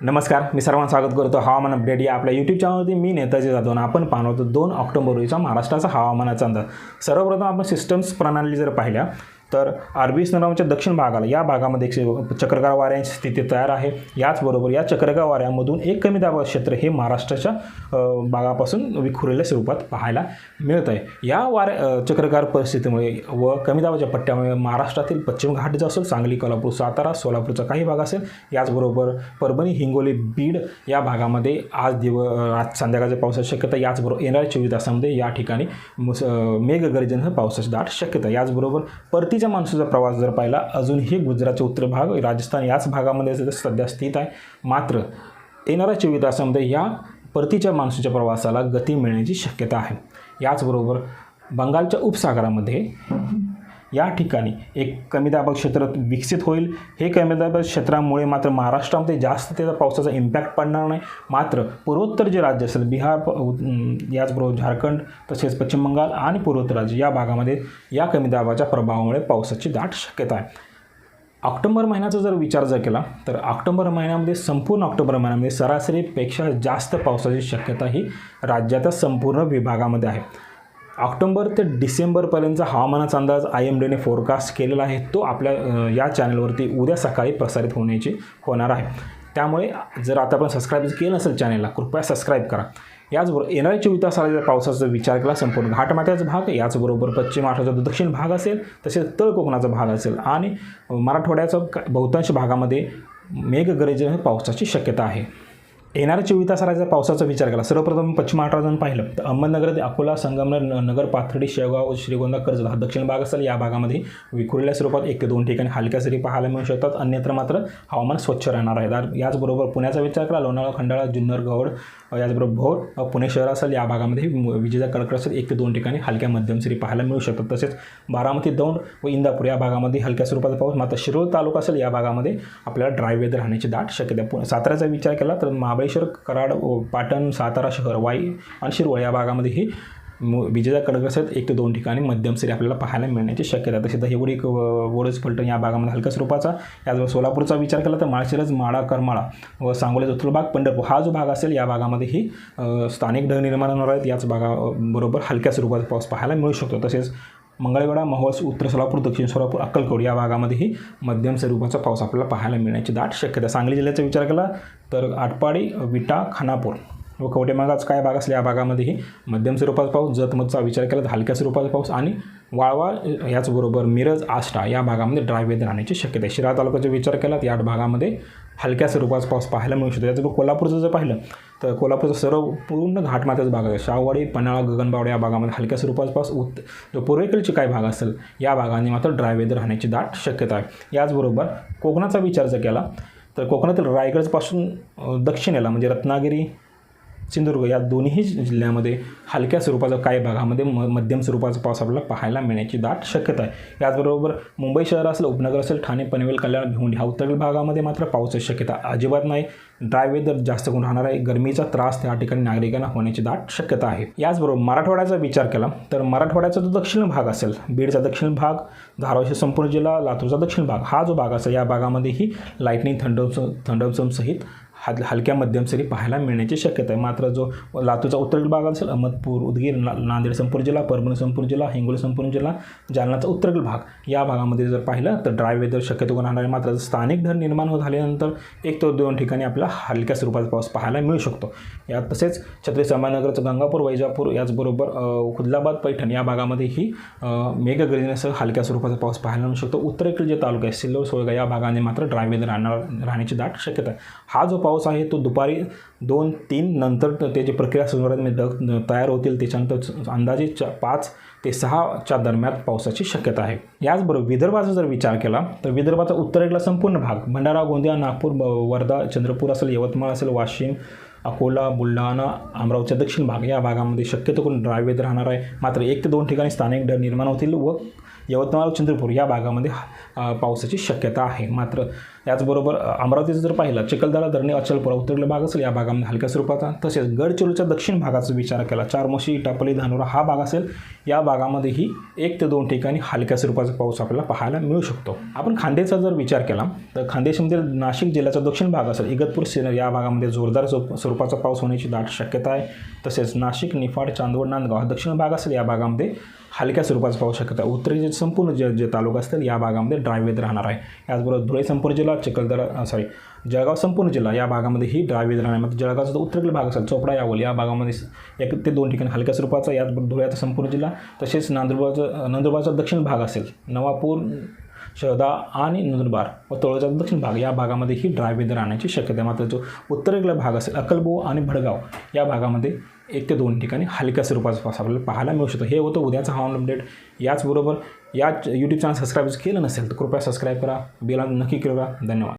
नमस्कार मी सर्वांना स्वागत करतो हवामान अपडेट या आपल्या यूट्यूब चॅनलवरती मी नेताजी जाधव आणि आपण पाहतो होतो दोन ऑक्टोबर रोजीचा महाराष्ट्राचा हवामानाचा अंदाज. सर्वप्रथम आपण सिस्टम्स प्रणाली जर पाहिल्या तर अरबी समुद्राच्या दक्षिण भागाला या भागामध्ये एक चक्रगार वाऱ्यांची स्थिती तयार आहे. याचबरोबर या चक्राकार वाऱ्यामधून एक कमी दाब क्षेत्र हे महाराष्ट्राच्या भागापासून विखुरलेल्या स्वरूपात पाहायला मिळत आहे या वाऱ्या चक्रगार परिस्थितीमुळे व कमी दाबाच्या पट्ट्यामुळे महाराष्ट्रातील पश्चिम घाट जो असेल सांगली कोल्हापूर सातारा सोलापूरचा काही भाग असेल याचबरोबर परभणी हिंगोली बीड या भागामध्ये आज दिव आज संध्याकाळच्या पावसाची शक्यता याचबरोबर येणाऱ्या चोवीस तासामध्ये या ठिकाणी मुस अ, मेघगर्जनसह पावसाची दाट शक्यता याचबरोबर परती परतीच्या मान्सूनचा प्रवास जर पाहिला अजूनही गुजरातचे उत्तर भाग राजस्थान याच भागामध्ये सध्या- सध्या स्थित आहे. मात्र येणाऱ्या चोवीस तासामध्ये या परतीच्या माणसाच्या प्रवासाला गती मिळण्याची शक्यता आहे. याचबरोबर बंगालच्या उपसागरामध्ये या ठिकाणी एक कमी दाब क्षेत्र विकसित होईल. हे कमी दाब क्षेत्रामुळे मात्र महाराष्ट्रामध्ये जास्त त्याचा पावसाचा इम्पॅक्ट पडणार नाही. मात्र पूर्वोत्तर जे राज्य असेल बिहार याचबरोबर झारखंड तसेच पश्चिम बंगाल आणि पूर्वोत्तर राज्य या भागामध्ये या कमी दाबाच्या प्रभावामुळे पावसाची दाट शक्यता आहे. ऑक्टोबर महिन्याचा जर विचार जर केला तर ऑक्टोबर महिन्यामध्ये संपूर्ण ऑक्टोबर महिन्यामध्ये सरासरीपेक्षा जास्त पावसाची शक्यता ही राज्याच्या संपूर्ण विभागामध्ये आहे. ऑक्टोबर ते डिसेंबरपर्यंतचा हवामानाचा अंदाज आय एम डीने फोरकास्ट केलेला आहे. तो आपल्या या चॅनलवरती उद्या सकाळी प्रसारित होण्याची होणार आहे. त्यामुळे जर आता आपण सबस्क्राईब केलं नसेल चॅनलला कृपया सबस्क्राईब करा. याचबरोबर येणाऱ्या चोवीस तासाला पावसाचा विचार केला संपूर्ण घाटमाथ्याचा भाग याचबरोबर पश्चिम महाराष्ट्राचा दक्षिण भाग असेल तसेच तळ कोकणाचा भाग असेल आणि मराठवाड्याचा का- बहुतांश भागामध्ये मेघगर्जन पावसाची शक्यता आहे. येणाऱ्या चोवीस तासाला पावसाचा विचार केला सर्वप्रथम पश्चिम महाराष्ट्रातून पाहिलं तर अहमदनगर ते अकोला संगमनर न- नगर पाथर्डी शेवगाव श्रीगोंदा कर्जत हा दक्षिण भाग असेल या भागामध्ये विखुरलेल्या स्वरूपात एक ते दोन ठिकाणी हलक्या सरी पाहायला मिळू शकतात. अन्यत्र मात्र हवामान स्वच्छ राहणार आहे. याचबरोबर पुण्याचा विचार केला लोणावळा खंडाळा जुन्नर गौड याचबरोबर भोर पुणे शहर असेल या भागामध्ये विजेचा कडकड असेल एक ते दोन ठिकाणी हलक्या मध्यम सरी पाहायला मिळू शकतात. तसेच बारामती दौंड व इंदापूर या भागामध्ये हलक्या स्वरूपाचा पाऊस मात्र शिरोळ तालुका असेल या भागामध्ये आपल्याला ड्राय वेदर राहण्याची दाट शक्यता आहे. साताऱ्याचा विचार केला तर महाबळेश्वर कराड व पाटण सातारा शहर वाई आणि शिरवळ या भागामध्ये ही विजेचा कडक एक ते दोन ठिकाणी मध्यम सरी आपल्याला पाहायला मिळण्याची शक्यता तसेच दहिवडी क- वडोज फलटण या भागामध्ये हलक्या स्वरूपाचा याचबरोबर सोलापूरचा विचार केला तर माळशिरज माळा करमाळा व सांगोला उत्तर भाग पंढरपूर हा जो भाग असेल या भागामध्ये ही स्थानिक ढग निर्माण होणार आहेत. याच भागाबरोबर हलक्या स्वरूपाचा पाऊस पाहायला मिळू शकतो. तसेच मंगळवेढा महोत्सव उत्तर सोलापूर दक्षिण सोलापूर अक्कलकोट या भागामध्येही मध्यम स्वरूपाचा पाऊस आपल्याला पाहायला मिळण्याची दाट शक्यता आहे. सांगली जिल्ह्याचा विचार केला तर आटपाडी विटा खानापूर व कवटेमागाच काय भाग असले या भागामध्येही मध्यम स्वरूपाचा पाऊस जतमतचा विचार केला तर हलक्या स्वरूपाचा पाऊस आणि वाळवा याचबरोबर मिरज आष्टा या भागामध्ये ड्राय वेदर राहण्याची शक्यता आहे शिरा तालुक्याचा विचार केला तर या भागामध्ये हलक्या स्वरूपाचा पाऊस पाहायला मिळू शकतो. त्याचं कोल्हापूरचं जर पाहिलं तर कोल्हापूरचं सर्व पूर्ण घाटमाथ्याचा भाग आहे. शाहवाडी पन्हाळा गगनबावडा या भागामध्ये हलक्या स्वरूपाचा पाऊस उत् जो पूर्वेकडचे काही भाग असेल या भागाने मात्र ड्राय वेदर राहण्याची दाट शक्यता आहे. याचबरोबर कोकणाचा विचार जर केला तर कोकणातील रायगडपासून दक्षिणेला म्हणजे रत्नागिरी सिंधुदुर्ग या दोन्ही जिल्ह्यामध्ये हलक्या स्वरूपाचा काही भागामध्ये म मध्यम स्वरूपाचा पाऊस आपल्याला पाहायला मिळण्याची दाट शक्यता आहे. याचबरोबर मुंबई शहर असेल उपनगर असेल ठाणे पनवेल कल्याण भिवंडी ह्या उत्तरेकडील भागामध्ये मात्र पावसाची शक्यता अजिबात नाही. ड्राय वेदर जास्त करून राहणार आहे गरमीचा त्रास त्या ठिकाणी नागरिकांना होण्याची दाट शक्यता आहे. याचबरोबर मराठवाड्याचा विचार केला तर मराठवाड्याचा जो दक्षिण भाग असेल बीडचा दक्षिण भाग धाराशिव संपूर्ण जिल्हा लातूरचा दक्षिण भाग हा जो भाग असेल या भागामध्येही लाईटनिंग थंडमसम थंडमसमसहित हल हलक्या मध्यम सरी पाहायला मिळण्याची शक्यता आहे. मात्र जो लातूरचा उत्तरेकडील भाग असेल अहमदपूर उदगीर ना नांदेड संपूर्ण जिल्हा परभणी संपूर्ण जिल्हा हिंगोली संपूर्ण जिल्हा जालनाचा उत्तरेकडील भाग या भागामध्ये जर पाहिलं तर ड्राय वेदर शक्यतो राहणार आहे मात्र स्थानिक ढग निर्माण होत झाल्यानंतर एक ते दोन ठिकाणी आपल्याला हलक्या स्वरूपाचा पाऊस पाहायला मिळू शकतो. यात तसेच छत्री संभाजीनगरचं गंगापूर वैजापूर याचबरोबर खुदलाबाद पैठण या भागामध्येही मेघगर्जनेसह हलक्या स्वरूपाचा पाऊस पाहायला मिळू शकतो. उत्तरेकडील जे तालुका आहे सिल्लोड सोयगा या भागाने मात्र ड्राय वेदर राहणार राहण्याची दाट शक्यता आहे. हा जो पाऊस आहे तो दुपारी दोन तीन नंतर त्याची प्रक्रिया सुरू होते म्हणजे तयार होतील त्याच्यानंतर अंदाजे च पाच ते सहाच्या दरम्यान पावसाची शक्यता आहे. याचबरोबर विदर्भाचा जर विचार केला तर विदर्भाचा उत्तरेकडला संपूर्ण भाग भंडारा गोंदिया नागपूर ब- वर्धा चंद्रपूर असेल यवतमाळ असेल वाशिम अकोला बुलढाणा अमरावतीचा दक्षिण भाग या भागामध्ये शक्यतो करून ड्राय वेदर राहणार आहे. मात्र एक ते दोन ठिकाणी स्थानिक डर निर्माण होतील व यवतमाळ चंद्रपूर या भागामध्ये पावसाची शक्यता आहे. मात्र त्याचबरोबर अमरावतीचं जर पाहिलं चिखलदरा धरणे अचलपुरा उत्तरेला भाग असेल या भागामध्ये हलक्या स्वरूपाचा. तसेच गडचिरोलीच्या दक्षिण भागाचा विचार केला चारमोशी टापली धानोरा हा भाग असेल या भागामध्येही एक ते दोन ठिकाणी हलक्या स्वरूपाचा पाऊस आपल्याला पाहायला मिळू शकतो. आपण खांदेचा जर विचार केला तर खानदेशमध्ये म्हणजे नाशिक जिल्ह्याचा दक्षिण भाग असेल इगतपूर सिन्नर या भागामध्ये जोरदार स्वरूप- स्वरूपाचा पाऊस होण्याची दाट शक्यता आहे. तसेच नाशिक निफाड चांदवड नांदगाव हा दक्षिण भाग असेल या भागामध्ये हलक्या स्वरूपाचा पाऊस शक्यता आहे. उत्तरेचे संपूर्ण जे जे तालुका असतील या भागामध्ये ड्राय वेद राहणार आहे. याचबरोबर धुळे संपूर्ण जिल्हा चिखलदरा सॉरी जळगाव संपूर्ण जिल्हा या भागामध्ये ही ड्राय वेदर राहणार जळगावचा जो उत्तरेकडील भाग असेल चोपडा यावल या भागामध्ये एक ते दोन ठिकाणी हलक्या स्वरूपाचा यात धुळ्याचा संपूर्ण जिल्हा तसेच नंदुरबारचा नंदुरबारचा दक्षिण भाग असेल नवापूर शहदा आणि नंदुरबार व तळोजा दक्षिण भाग या भागामध्ये ही ड्राय वेदर राहण्याची शक्यता आहे. मात्र जो उत्तरेकडला भाग असेल अक्कलबो आणि भडगाव या भागामध्ये एक ते दोन ठिकाणी हलक्या स्वरूपाचा आपल्याला पाहायला मिळू शकतो. हे होतं उद्याचं हवामान अपडेट याचबरोबर या यूट्यूब चॅनल सबस्क्राईब केलं नसेल तर कृपया सबस्क्राईब करा. बेला नक्की करा. धन्यवाद.